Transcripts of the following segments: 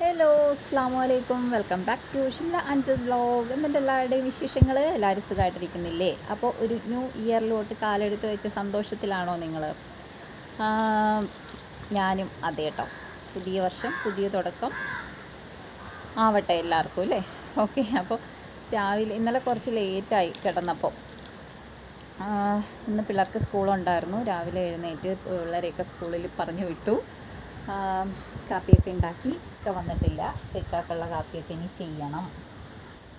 Hello അസ്സാം വലൈക്കും welcome back to Shimla അഞ്ച് ബ്ലോഗ് എന്നിട്ട് എല്ലാവരുടെയും വിശേഷങ്ങൾ എല്ലാവരും സുഖമായിട്ടിരിക്കുന്നില്ലേ? അപ്പോൾ ഒരു ന്യൂ ഇയറിലോട്ട് കാലെടുത്ത് വെച്ച സന്തോഷത്തിലാണോ നിങ്ങൾ ഞാനും അതെ കേട്ടോ പുതിയ വർഷം പുതിയ തുടക്കം ആവട്ടെ എല്ലാവർക്കും അല്ലേ? ഓക്കെ അപ്പോൾ രാവിലെ ഇന്നലെ കുറച്ച് ലേറ്റായി കിടന്നപ്പോൾ ഇന്ന് പിള്ളേർക്ക് സ്കൂളുണ്ടായിരുന്നു. രാവിലെ എഴുന്നേറ്റ് പിള്ളേരെയൊക്കെ സ്കൂളിൽ പറഞ്ഞു വിട്ടു. കാപ്പിയൊക്കെ ഉണ്ടാക്കി. ഒക്കെ വന്നിട്ടില്ല. തെക്കാക്കുള്ള കാപ്പിയൊക്കെ ഇനി ചെയ്യണം.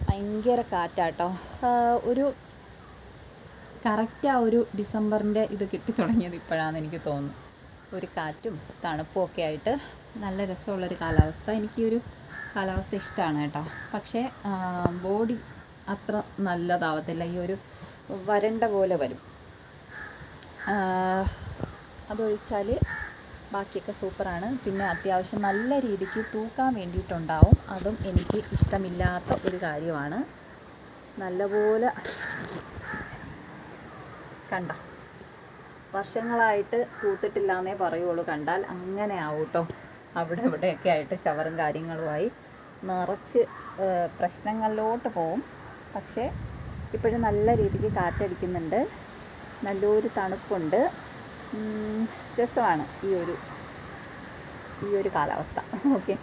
ഭയങ്കര കാറ്റാട്ടോ. ഒരു കറക്റ്റ് ആ ഒരു ഡിസംബറിന്റെ ഇത് കിട്ടി തുടങ്ങിയത് ഇപ്പോഴാന്ന് എനിക്ക് തോന്നുന്നു. ഒരു കാറ്റും തണുപ്പും ഒക്കെ ആയിട്ട് നല്ല രസമുള്ളൊരു കാലാവസ്ഥ. എനിക്ക് ഒരു കാലാവസ്ഥ ഇഷ്ടമാണ് കേട്ടോ. പക്ഷേ ബോഡി അത്ര നല്ലതാവത്തില്ല. ഈ ഒരു വരണ്ട പോലെ വരും. അതൊഴിച്ചാൽ ബാക്കിയൊക്കെ സൂപ്പറാണ്. പിന്നെ അത്യാവശ്യം നല്ല രീതിക്ക് തൂക്കാൻ വേണ്ടിയിട്ടുണ്ടാവും. അതും എനിക്ക് ഇഷ്ടമില്ലാത്ത ഒരു കാര്യമാണ്. നല്ലപോലെ കണ്ട? വർഷങ്ങളായിട്ട് തൂത്തിട്ടില്ല എന്നേ പറയുള്ളൂ. കണ്ടാൽ അങ്ങനെ ആവും അവിടെ ഇവിടെയൊക്കെ ആയിട്ട് ചവറും കാര്യങ്ങളുമായി നിറച്ച് പ്രശ്നങ്ങളിലോട്ട് പോവും. പക്ഷേ ഇപ്പോഴും നല്ല രീതിക്ക് കാറ്റടിക്കുന്നുണ്ട്. നല്ലൊരു തണുപ്പുണ്ട്. രസമാണ് ഈ ഒരു ഈ ഒരു കാലാവസ്ഥ. ഓക്കെ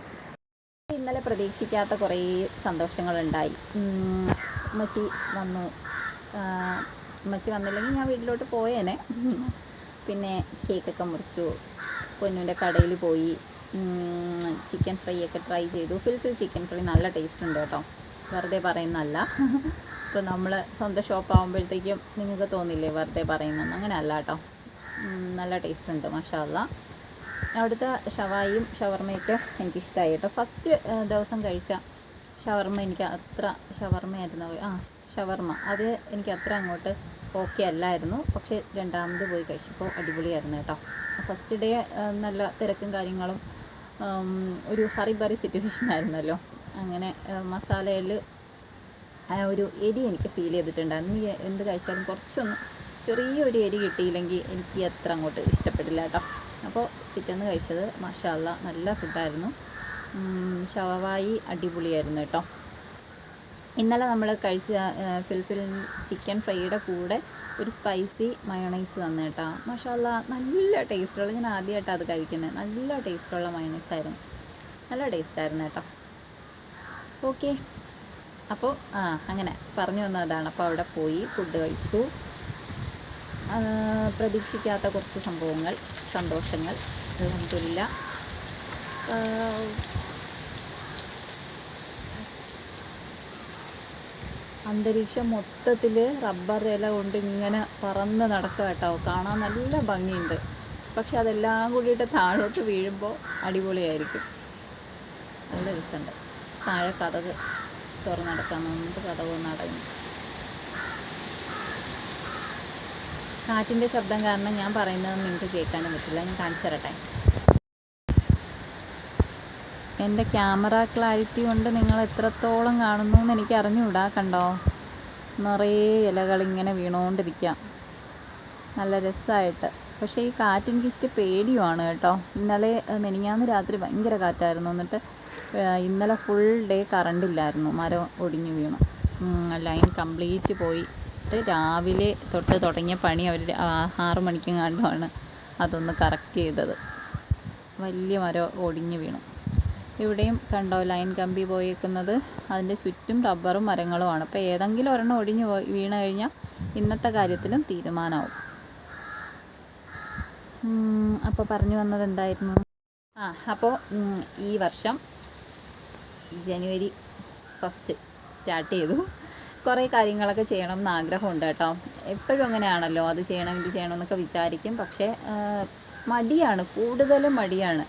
ഇന്നലെ പ്രതീക്ഷിക്കാത്ത കുറേ സന്തോഷങ്ങളുണ്ടായി. ഉം, ഉമ്മച്ചി വന്നു. മച്ചി വന്നില്ലെങ്കിൽ ഞാൻ വീട്ടിലോട്ട് പോയേനെ. പിന്നെ കേക്കൊക്കെ മുറിച്ചു. പൊന്നുവിന്റെ കടയിൽ പോയി. ചിക്കൻ ഫ്രൈ ഒക്കെ ട്രൈ ചെയ്തു. ഫിൽഫിൽ ചിക്കൻ ഫ്രൈ നല്ല ടേസ്റ്റ് ഉണ്ട് കേട്ടോ. വെറുതെ പറയുന്നതല്ല. ഇപ്പോൾ നമ്മൾ സ്വന്തം ഷോപ്പ് ആകുമ്പോഴത്തേക്കും നിങ്ങൾക്ക് തോന്നില്ലേ വെറുതെ പറയുന്നതെന്ന്? അങ്ങനെ അല്ല കേട്ടോ. നല്ല ടേസ്റ്റ് ഉണ്ട് മഷാല്ല അവിടുത്തെ ഷവായിയും ഷവർമയൊക്കെ എനിക്കിഷ്ടമായി കേട്ടോ. ഫസ്റ്റ് ദിവസം കഴിച്ച ഷവർമ എനിക്ക് അത്ര ഷവർമയായിരുന്നു. ആ ഷവർമ. അത് എനിക്ക് അത്ര അങ്ങോട്ട് ഓക്കെ അല്ലായിരുന്നു. പക്ഷേ രണ്ടാമത് പോയി കഴിച്ചപ്പോൾ അടിപൊളിയായിരുന്നു കേട്ടോ. ഫസ്റ്റ് ഡേ നല്ല തിരക്കും കാര്യങ്ങളും ഒരു ഹറി ബറി സിറ്റുവേഷൻ ആയിരുന്നല്ലോ. അങ്ങനെ മസാലയിൽ ഒരു എരി എനിക്ക് ഫീൽ ചെയ്തിട്ടുണ്ടായിരുന്നു. എന്ത് കഴിച്ചാലും കുറച്ചൊന്ന് ചെറിയൊരു എരി കിട്ടിയില്ലെങ്കിൽ എനിക്ക് അത്ര അങ്ങോട്ട് ഇഷ്ടപ്പെടില്ല കേട്ടോ. അപ്പോൾ പിറ്റേന്ന് കഴിച്ചത് മഷാല്ല നല്ല ഫുഡായിരുന്നു. ഷവായി അടിപൊളിയായിരുന്നു കേട്ടോ. ഇന്നലെ നമ്മൾ കഴിച്ച ഫിൽഫിൽ ചിക്കൻ ഫ്രൈയുടെ കൂടെ ഒരു സ്പൈസി മയോണൈസ് തന്നു കേട്ടോ. മഷാല്ല നല്ല ടേസ്റ്റുള്ള ഞാൻ ആദ്യമായിട്ടാണ് അത് കഴിക്കുന്നത് നല്ല ടേസ്റ്റുള്ള മയോണൈസ് ആയിരുന്നു. നല്ല ടേസ്റ്റായിരുന്നു കേട്ടോ. ഓക്കെ. അപ്പോൾ ആ അങ്ങനെ പറഞ്ഞു വന്നതാണ്. അപ്പോൾ അവിടെ പോയി ഫുഡ് കഴിച്ചു. പ്രതീക്ഷിക്കാത്ത കുറച്ച് സംഭവങ്ങൾ സന്തോഷങ്ങൾ. അലഹമില്ല അന്തരീക്ഷം മൊത്തത്തിൽ റബ്ബർ ഇല കൊണ്ട് ഇങ്ങനെ പറന്ന് നടക്കുക കേട്ടോ. കാണാൻ നല്ല ഭംഗിയുണ്ട്. പക്ഷെ അതെല്ലാം കൂടിയിട്ട് താഴോട്ട് വീഴുമ്പോൾ അടിപൊളിയായിരിക്കും. നല്ല രസമുണ്ട്. താഴെ കഥക് തുറന്നടക്കാൻ നമുക്ക് കഥക് നടന്നു കാറ്റിന്റെ ശബ്ദം കാരണം ഞാൻ പറയുന്നത് നിങ്ങൾക്ക് കേൾക്കാനും പറ്റില്ല. ഞാൻ കാണിച്ചു തരട്ടെ. എന്റെ ക്യാമറ ക്ലാരിറ്റി കൊണ്ട് നിങ്ങൾ എത്രത്തോളം കാണുന്നു എന്ന് എനിക്ക് അറിഞ്ഞുകൂടാ കണ്ടോ? നിറയെ ഇലകൾ ഇങ്ങനെ വീണുകൊണ്ടിരിക്കുക നല്ല രസമായിട്ട് പക്ഷേ ഈ കാറ്റ് ഇച്ചിരി പേടിയുമാണ് കേട്ടോ. ഇന്നലെ മെനിഞ്ഞാന്ന് രാത്രി ഭയങ്കര കാറ്റായിരുന്നു. എന്നിട്ട് ഇന്നലെ ഫുൾ ഡേ കറണ്ട് ഇല്ലായിരുന്നു. മരം ഒടിഞ്ഞു വീണു. ലൈൻ കംപ്ലീറ്റ് പോയിട്ട് രാവിലെ തൊട്ട് തുടങ്ങിയ പണി അവർ ആറ് മണിക്കെങ്ങാണ്ടുമാണ് അതൊന്ന് കറക്റ്റ് ചെയ്തത്. വലിയ മരം ഒടിഞ്ഞു വീണു. ഇവിടെയും കണ്ടോ ലൈൻ കമ്പി പോയേക്കുന്നത്? അതിന്റെ ചുറ്റും റബ്ബറും മരങ്ങളുമാണ്. അപ്പോൾ ഏതെങ്കിലും ഒരെണ്ണം ഒടിഞ്ഞു പോയി വീണ് കഴിഞ്ഞാൽ ഇന്നത്തെ കാര്യത്തിലും തീരുമാനമാവും. അപ്പോൾ പറഞ്ഞു വന്നത് എന്തായിരുന്നു? ആ അപ്പോൾ ഈ വർഷം ജനുവരി ഫസ്റ്റ് സ്റ്റാർട്ട് ചെയ്തു. കുറേ കാര്യങ്ങളൊക്കെ ചെയ്യണം എന്ന് ആഗ്രഹമുണ്ട് കേട്ടോ. എപ്പോഴും അങ്ങനെയാണല്ലോ അത് ചെയ്യണം ഇത് ചെയ്യണം എന്നൊക്കെ വിചാരിക്കും. പക്ഷേ മടിയാണ് കൂടുതലും മടിയാണ്.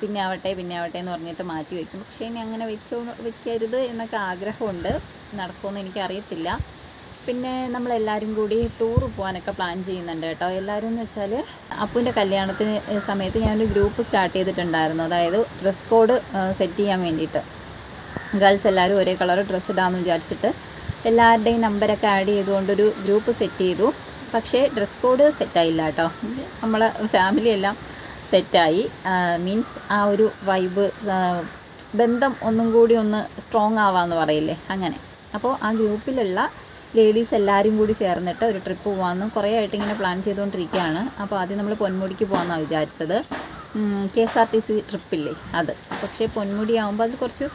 പിന്നെ ആവട്ടെ പിന്നെ ആവട്ടെ എന്ന് പറഞ്ഞിട്ട് മാറ്റി വയ്ക്കും. പക്ഷേ ഇനി അങ്ങനെ വെച്ചോ വെക്കരുത് എന്നൊക്കെ ആഗ്രഹമുണ്ട്. നടക്കുമെന്ന് എനിക്കറിയത്തില്ല. പിന്നെ നമ്മളെല്ലാവരും കൂടി ടൂർ പോകാനൊക്കെ പ്ലാൻ ചെയ്യുന്നുണ്ട് കേട്ടോ. എല്ലാവരും എന്ന് വെച്ചാൽ അപ്പുവിന്റെ കല്യാണത്തിന് സമയത്ത് ഞാനൊരു ഗ്രൂപ്പ് സ്റ്റാർട്ട് ചെയ്തിട്ടുണ്ടായിരുന്നു. അതായത് ഡ്രസ് കോഡ് സെറ്റ് ചെയ്യാൻ വേണ്ടിയിട്ട്. ഗേൾസ് എല്ലാവരും ഒരേ കളർ ഡ്രസ്സ് ഇടാമെന്ന് വിചാരിച്ചിട്ട് എല്ലാവരുടെയും നമ്പരൊക്കെ ആഡ് ചെയ്തുകൊണ്ടൊരു ഗ്രൂപ്പ് സെറ്റ് ചെയ്തു. പക്ഷേ ഡ്രസ് കോഡ് സെറ്റായില്ല കേട്ടോ. നമ്മളെ ഫാമിലി എല്ലാം സെറ്റായി മീൻസ് ആ ഒരു വൈബ് ബന്ധം ഒന്നും കൂടി ഒന്ന് സ്ട്രോങ് ആവാമെന്ന് പറയില്ലേ? അങ്ങനെ. അപ്പോൾ ആ ഗ്രൂപ്പിലുള്ള ലേഡീസ് എല്ലാവരും കൂടി ചേർന്നിട്ട് ഒരു ട്രിപ്പ് പോകാമെന്ന് കുറേ ആയിട്ട് ഇങ്ങനെ പ്ലാൻ ചെയ്തുകൊണ്ടിരിക്കുകയാണ്. അപ്പോൾ ആദ്യം നമ്മൾ പൊന്മുടിക്ക് പോകാമെന്നാണ് വിചാരിച്ചത്. K S R T C ട്രിപ്പില്ലേ അത്. പക്ഷേ പൊന്മുടി ആകുമ്പോൾ അത് കുറച്ച്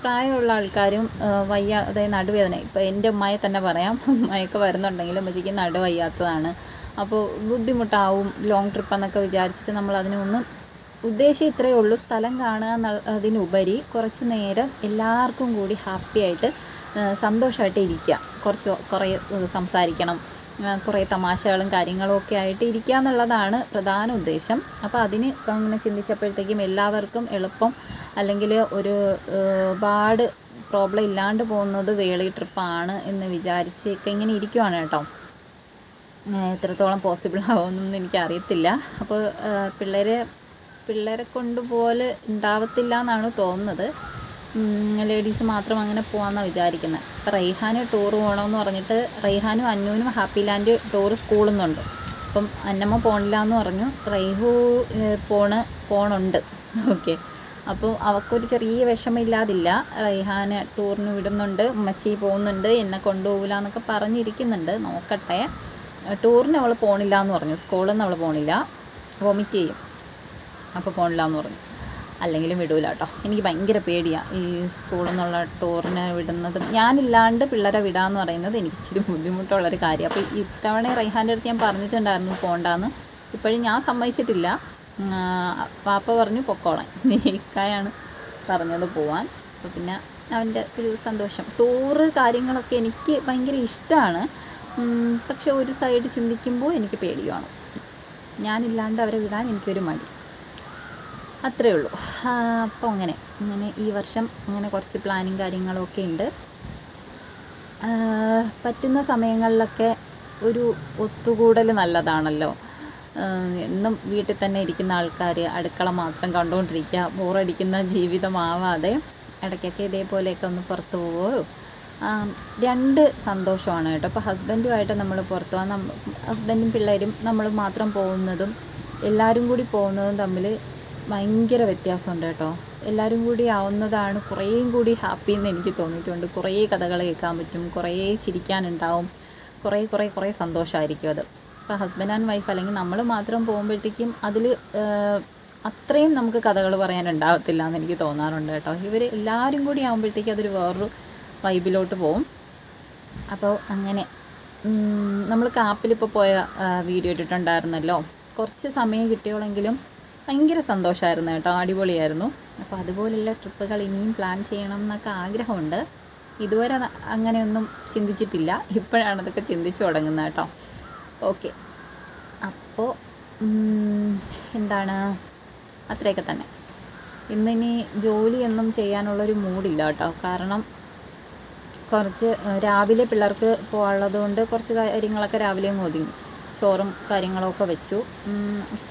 പ്രായമുള്ള ആൾക്കാരും വയ്യ അതായത് നടുവേദന ഇപ്പോൾ എന്റെ ഉമ്മയെ തന്നെ പറയാം. ഉമ്മയൊക്കെ വരുന്നുണ്ടെങ്കിൽ ഉമ്മച്ചിക്ക് നടുവയ്യാത്തതാണ് അപ്പോൾ ബുദ്ധിമുട്ടാവും ലോങ് ട്രിപ്പ് എന്നൊക്കെ വിചാരിച്ചിട്ട് നമ്മൾ അതിനൊന്നും ഉദ്ദേശം ഇത്രയേ ഉള്ളൂ. സ്ഥലം കാണുക എന്നുള്ളതിനുപരി കുറച്ച് നേരം എല്ലാവർക്കും കൂടി ഹാപ്പി ആയിട്ട് സന്തോഷമായിട്ട് ഇരിക്കുക. കുറച്ച് കുറേ സംസാരിക്കണം. കുറേ തമാശകളും കാര്യങ്ങളും ഒക്കെ ആയിട്ട് ഇരിക്കുക എന്നുള്ളതാണ് പ്രധാന ഉദ്ദേശം. അപ്പോൾ അതിന് അങ്ങനെ ചിന്തിച്ചപ്പോഴത്തേക്കും എല്ലാവർക്കും എളുപ്പം അല്ലെങ്കിൽ ഒരു ഒരുപാട് പ്രോബ്ലം ഇല്ലാണ്ട് പോകുന്നത് വേളി ട്രിപ്പാണ് എന്ന് വിചാരിച്ചൊക്കെ ഇങ്ങനെ ഇരിക്കുവാണ് കേട്ടോ. എത്രത്തോളം പോസിബിൾ ആവുമെന്നൊന്നും എനിക്കറിയത്തില്ല. അപ്പോൾ പിള്ളേരെ പിള്ളേരെ കൊണ്ട് പോലെ ഉണ്ടാവത്തില്ല എന്നാണ് തോന്നുന്നത്. ലേഡീസ് മാത്രം അങ്ങനെ പോകാമെന്നാണ് വിചാരിക്കുന്നത് അപ്പോൾ റൈഹാന് ടൂർ പോകണമെന്ന് പറഞ്ഞിട്ട് റൈഹാനും അന്നൂനും ഹാപ്പി ലാൻഡ് ടൂർ സ്കൂളിൽ നിന്നുണ്ട് അപ്പം അന്നമ്മ പോണില്ല എന്ന് പറഞ്ഞു റൈഹു പോണ് പോണുണ്ട്. ഓക്കെ അപ്പോൾ അവൾക്കൊരു ചെറിയ വിഷമമില്ലാതില്ല റൈഹാന് ടൂറിന് വിടുന്നുണ്ട്. ഉമ്മച്ചി പോകുന്നുണ്ട്. എന്നെ കൊണ്ടുപോകില്ല എന്നൊക്കെ പറഞ്ഞിരിക്കുന്നുണ്ട്. നോക്കട്ടെ. ടൂറിന് അവൾ പോണില്ല എന്ന് പറഞ്ഞു. സ്കൂളിൽ നിന്ന് അവൾ പോണില്ല. വൊമിറ്റ് ചെയ്യും. അപ്പോൾ പോണില്ല എന്ന് പറഞ്ഞു. അല്ലെങ്കിലും വിടൂല കേട്ടോ. എനിക്ക് ഭയങ്കര പേടിയാണ് ഈ സ്കൂളിൽ നിന്നുള്ള ടൂറിന് വിടുന്നത്. ഞാനില്ലാണ്ട് പിള്ളേരെ വിടാന്ന് പറയുന്നത് എനിക്ക് ഇച്ചിരി ബുദ്ധിമുട്ടുള്ളൊരു കാര്യം. അപ്പോൾ ഇത്തവണ റൈഹാന്റെ അടുത്ത് ഞാൻ പറഞ്ഞിട്ടുണ്ടായിരുന്നു പോണ്ടാന്ന്. ഇപ്പോഴും ഞാൻ സമ്മതിച്ചിട്ടില്ല. പാപ്പ പറഞ്ഞു പൊക്കോളാൻ. ഇക്കായാണ് പറഞ്ഞത് പോവാൻ. അപ്പോൾ പിന്നെ അവന്റെ ഒരു സന്തോഷം. ടൂറ് കാര്യങ്ങളൊക്കെ എനിക്ക് ഭയങ്കര ഇഷ്ടമാണ് പക്ഷെ ഒരു സൈഡ് ചിന്തിക്കുമ്പോൾ എനിക്ക് പേടിയാണ് ഞാനില്ലാണ്ട് അവരെ വിടാൻ എനിക്കൊരു മടി. അത്രേ ഉള്ളൂ. അപ്പോൾ അങ്ങനെ അങ്ങനെ ഈ വർഷം അങ്ങനെ കുറച്ച് പ്ലാനിങ് കാര്യങ്ങളൊക്കെ ഉണ്ട്. പറ്റുന്ന സമയങ്ങളിലൊക്കെ ഒരു ഒത്തുകൂടൽ നല്ലതാണല്ലോ. എന്നും വീട്ടിൽ തന്നെ ഇരിക്കുന്ന ആൾക്കാർ അടുക്കള മാത്രം കണ്ടുകൊണ്ടിരിക്കുക ബോറടിക്കുന്ന ജീവിതമാവാതെ ഇടയ്ക്കൊക്കെ ഇതേപോലെയൊക്കെ ഒന്ന് പുറത്തു പോവുകയോ. രണ്ട് സന്തോഷമാണ് കേട്ടോ. അപ്പോൾ ഹസ്ബൻഡുമായിട്ട് നമ്മൾ പുറത്ത് പോകാൻ ഹസ്ബൻഡും പിള്ളേരും നമ്മൾ മാത്രം പോകുന്നതും എല്ലാവരും കൂടി പോകുന്നതും തമ്മിൽ ഭയങ്കര വ്യത്യാസമുണ്ട് കേട്ടോ. എല്ലാവരും കൂടി ആവുന്നതാണ് കുറേയും കൂടി ഹാപ്പി എന്ന് എനിക്ക് തോന്നിയിട്ടുണ്ട്. കുറേ കഥകൾ കേൾക്കാൻ പറ്റും കുറേ ചിരിക്കാനുണ്ടാവും കുറേ കുറേ കുറേ സന്തോഷമായിരിക്കും അത്. ഇപ്പോൾ ഹസ്ബൻഡ് ആൻഡ് വൈഫ് അല്ലെങ്കിൽ നമ്മൾ മാത്രം പോകുമ്പോഴത്തേക്കും അതിൽ അത്രയും നമുക്ക് കഥകൾ പറയാനുണ്ടാവത്തില്ല എന്ന് എനിക്ക് തോന്നാറുണ്ട് കേട്ടോ. ഇവർ എല്ലാവരും കൂടി ആകുമ്പോഴത്തേക്കും അതൊരു വേറൊരു വൈബിലോട്ട് പോകും അപ്പോൾ അങ്ങനെ നമ്മൾ കാപ്പിലിപ്പോൾ പോയ വീഡിയോ ഇട്ടിട്ടുണ്ടായിരുന്നല്ലോ. കുറച്ച് സമയം കിട്ടിയോളെങ്കിലും ഭയങ്കര സന്തോഷമായിരുന്നു കേട്ടോ. അടിപൊളിയായിരുന്നു. അപ്പോൾ അതുപോലെയുള്ള ട്രിപ്പുകൾ ഇനിയും പ്ലാൻ ചെയ്യണം എന്നൊക്കെ ആഗ്രഹമുണ്ട്. ഇതുവരെ അങ്ങനെയൊന്നും ചിന്തിച്ചിട്ടില്ല. ഇപ്പോഴാണ് അതൊക്കെ ചിന്തിച്ചു തുടങ്ങുന്നത് കേട്ടോ. ഓക്കെ. അപ്പോൾ എന്താണ്? അത്രയൊക്കെ തന്നെ. ഇന്നിനി ജോലിയൊന്നും ചെയ്യാനുള്ളൊരു മൂഡില്ല കേട്ടോ. കാരണം കുറച്ച് രാവിലെ പിള്ളേർക്ക് പോകാനുള്ളതുകൊണ്ട് കുറച്ച് കാര്യങ്ങളൊക്കെ രാവിലെ അങ്ങ് ഒതുങ്ങി. ചോറും കാര്യങ്ങളൊക്കെ വെച്ചു.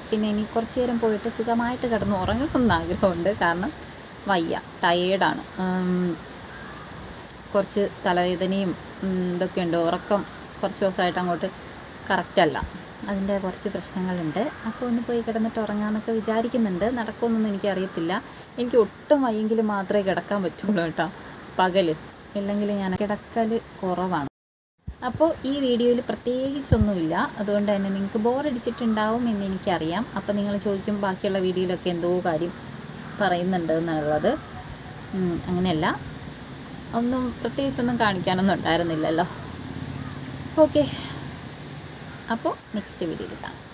പിന്നെ ഇനി കുറച്ച് നേരം പോയിട്ട് സുഖമായിട്ട് കിടന്ന് ഉറങ്ങണമെന്ന് ആഗ്രഹമുണ്ട്. കാരണം വയ്യ ടയേർഡാണ് കുറച്ച് തലവേദനയും ഇതൊക്കെ ഉണ്ട് ഉറക്കം കുറച്ച് ദിവസമായിട്ട് അങ്ങോട്ട് കറക്റ്റ് അല്ല. അതിന്റെ കുറച്ച് പ്രശ്നങ്ങളുണ്ട്. അപ്പോൾ ഒന്ന് പോയി കിടന്നിട്ട് ഉറങ്ങാമെന്നൊക്കെ വിചാരിക്കുന്നുണ്ട്. നടക്കുമെന്നൊന്നും എനിക്കറിയത്തില്ല. എനിക്ക് ഒട്ടും വയ്യെങ്കിലും മാത്രമേ കിടക്കാൻ പറ്റുള്ളൂ കേട്ടോ. പകൽ ഇല്ലെങ്കിൽ ഞാൻ കിടക്കൽ കുറവാണ്. അപ്പോൾ ഈ വീഡിയോയിൽ പ്രത്യേകിച്ചൊന്നുമില്ല. അതുകൊണ്ട് തന്നെ നിങ്ങൾക്ക് ബോറടിച്ചിട്ടുണ്ടാവും എന്ന് എനിക്കറിയാം. അപ്പോൾ നിങ്ങൾ ചോദിക്കും ബാക്കിയുള്ള വീഡിയോയിലൊക്കെ എന്തോ കാര്യം പറയുന്നുണ്ട് എന്നുള്ളത്. അങ്ങനെയല്ല. ഒന്നും പ്രത്യേകിച്ചൊന്നും കാണിക്കാനൊന്നും ഉണ്ടായിരുന്നില്ലല്ലോ. ഓക്കെ. അപ്പോൾ നെക്സ്റ്റ് വീഡിയോയിൽ കാണാം.